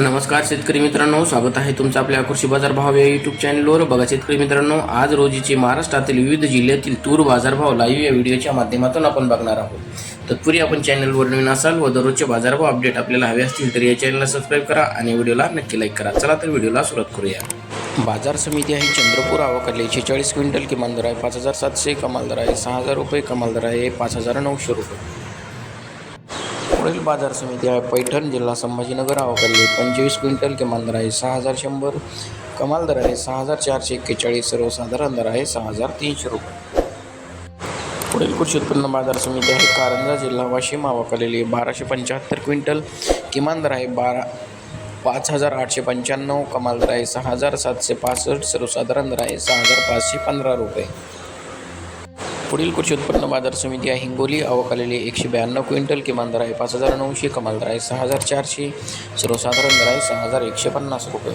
नमस्कार शेतकरी मित्रांनो स्वागत आहे तुमचं आपल्या कृषी बाजार भाव या युट्यूब चॅनलवर बघा शेतकरी मित्रांनो आज रोजीचे महाराष्ट्रातील विविध जिल्ह्यातील तूर बाजारभाव लाईव्ह या व्हिडिओच्या माध्यमातून आपण बघणार आहोत. तत्पूर्वी आपण चॅनलवर नवीन असाल व दररोजचे बाजारभाव अपडेट आपल्याला हवे असतील तर या चॅनलला सबस्क्राईब करा आणि व्हिडिओला नक्की लाईक करा. चला तर व्हिडिओला सुरुवात करूया. बाजार समिती आहे चंद्रपूर आवाकडले शेहेचाळीस क्विंटल किमान दर आहे पाच हजार सातशे कमाल दर आहे सहा हजार रुपये कमाल दर आहे पाच हजार नऊशे रुपये. पुढील बाजार समिती आहे. पैठण जिल्हा संभाजीनगर अवकाली पंचवीस क्विंटल किमान दर आहे. सहा हजार शंभर कमाल दर आहे. सहा हजार चारशे एक्केचाळीस सर्वसाधारण दर आहे. सहा हजार तीनशे रुपये. पुढील कृषी उत्पन्न बाजार समिती आहे. कारंजा जिल्हा वाशिम अवकालेली बाराशे पंच्याहत्तर क्विंटल किमान दर आहे. बारा पाच हजार आठशे पंच्याण्णव कमाल दर आहे. सहा हजार सातशे पासष्ट सर्वसाधारण दर आहे. सहा हजार पाचशे पंधरा रुपये. पुढील कृषी उत्पन्न बाजार समिती आहे हिंगोली. आवक आलेली एकशे ब्याण्णव क्विंटल. किमान दर आहे पाच हजार नऊशे कमाल दर आहे सहा हजार चारशे. सर्वसाधारण दर आहे सहा हजार एकशे पन्नास रुपये.